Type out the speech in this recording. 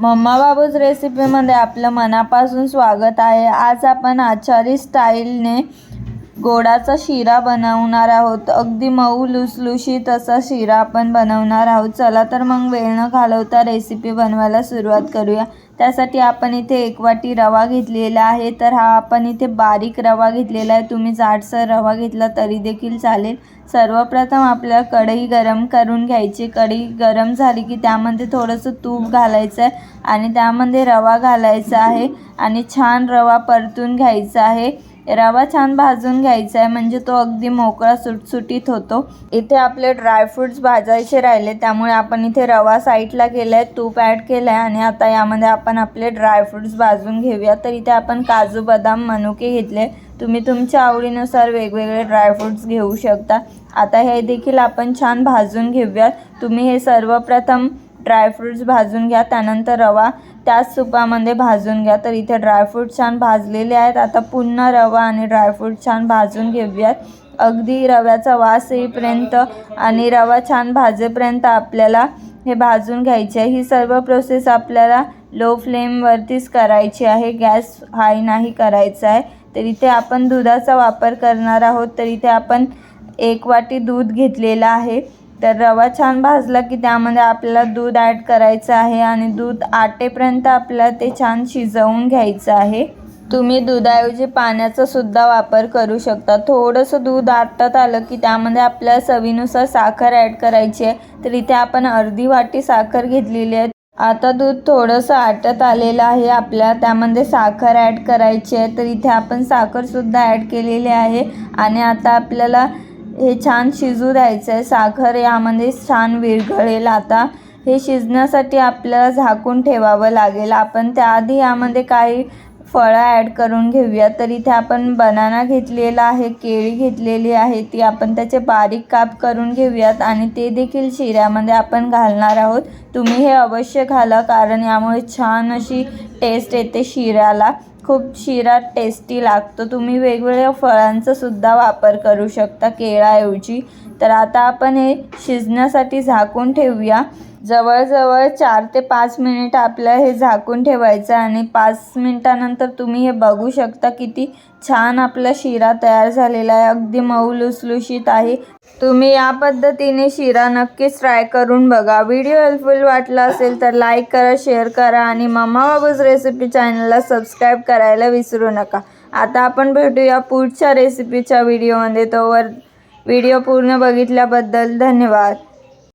Mamma babus रेसिपीमध्ये आपलं मनापासून स्वागत आहे. आज आपण आचारी स्टाईलने गोडाचा शिरा बनवणार आहोत. अगदी मऊ लुसलुशीत असा शिरा आपण बनवणार आहोत. चला तर मग वेळ न घालवता रेसिपी बनवायला सुरुवात करूया. त्यासाठी आपण इथे एक वाटी रवा घेतलेला आहे. तर हा आपण इथे बारीक रवा घेतलेला आहे. तुम्ही जाडसर रवा घेतला तरी देखील चालेल. सर्वप्रथम आपल्याला कढई गरम करून घ्यायची. कढई गरम झाली की त्यामध्ये थोडंसं तूप घालायचं आहे आणि त्यामध्ये रवा घालायचा आहे आणि छान रवा परतून घ्यायचा आहे. रवा छान भाजून घ्यायचा आहे म्हणजे तो अगदी मोकळा सुटसुटीत होतो. इथे आपले ड्रायफ्रूट्स भाजायचे राहिले. त्यामुळे आपण इथे रवा साईडला केला आहे तूप ॲड केलं आहे आणि आता यामध्ये आपण आपले ड्रायफ्रूट्स भाजून घेऊया. तर इथे आपण काजू बदाम मनुके घेतले. तुम्ही तुमच्या आवडीनुसार वेगवेगळे ड्रायफ्रूट्स घेऊ शकता. आता हे देखील आपण छान भाजून घेऊयात. तुम्ही हे सर्वप्रथम ड्रायफ्रूट्स भाजून घ्या. त्यानंतर रवा त्याच तुपामध्ये भाजून घ्या. तर इथे ड्रायफ्रूट छान भाजलेले आहेत. आता पुन्हा रवा आणि ड्रायफ्रूट छान भाजून घेऊयात. अगदी रव्याचा वास येईपर्यंत आणि रवा छान भाजेपर्यंत आपल्याला हे भाजून घ्यायचे आहे. ही सर्व प्रोसेस आपल्याला लो फ्लेमवरतीच करायची आहे. गॅस हाय नाही करायचा आहे. तर इथे आपण दुधाचा वापर करणार आहोत. तर इथे आपण एक वाटी दूध घेतलेलं आहे. तर रवा छान भाजला की त्यामध्ये आपल्याला दूध ॲड करायचं आहे आणि दूध आटेपर्यंत आपल्याला ते छान शिजवून घ्यायचं आहे. तुम्ही दुधाऐवजी पाण्याचा सुद्धा वापर करू शकता. थोडंसं दूध आटत आलं की त्यामध्ये आपल्याला चवीनुसार साखर ॲड करायची आहे. तर इथे आपण अर्धी वाटी साखर घेतलेली आहे. आता दूध थोडंसं आटत आलेलं आहे आपल्या त्यामध्ये साखर ॲड करायची आहे. तर इथे आपण साखरसुद्धा ॲड केलेली आहे. आणि आता आपल्याला हे छान शिजू द्यायचं आहे साखर यामध्ये छान विरघळेल. आता हे शिजण्यासाठी आपल्याला झाकून ठेवावं लागेल. आपण त्याआधी यामध्ये काही फळं ॲड करून घेऊया. तर इथे आपण बनाना घेतलेला आहे केळी घेतलेली आहे. ती आपण त्याचे बारीक काप करून घेऊयात आणि ते देखील शिऱ्यामध्ये आपण घालणार आहोत. तुम्ही हे अवश्य घाला कारण यामुळे छान अशी टेस्ट येते शिऱ्याला. खूप शिरा टेस्टी लागतो. तुम्ही वेगवेगळ्या फळांचा सुद्धा वापर करू शकता केळाऐवजी. तर आता आपण हे शिजण्यासाठी झाकून ठेवूया. जवळजवळ चार ते पाच मिनिट आपलं हे झाकून ठेवायचं आणि पाच मिनटानंतर तुम्ही हे बघू शकता किती छान आपला शिरा तयार झालेला आहे. अगदी मऊ लुसलुशीत आहे. तुम्ही या पद्धतीने शिरा नक्कीच ट्राय करून बघा. व्हिडिओ हेल्पफुल वाटला असेल तर लाईक करा शेअर करा आणि मम्मा बाबूज रेसिपी चॅनलला सबस्क्राईब करायला विसरू नका. आता आपण भेटूया पुढच्या रेसिपीच्या व्हिडिओमध्ये तोवर व्हिडिओ पूर्ण बघितल्याबद्दल धन्यवाद.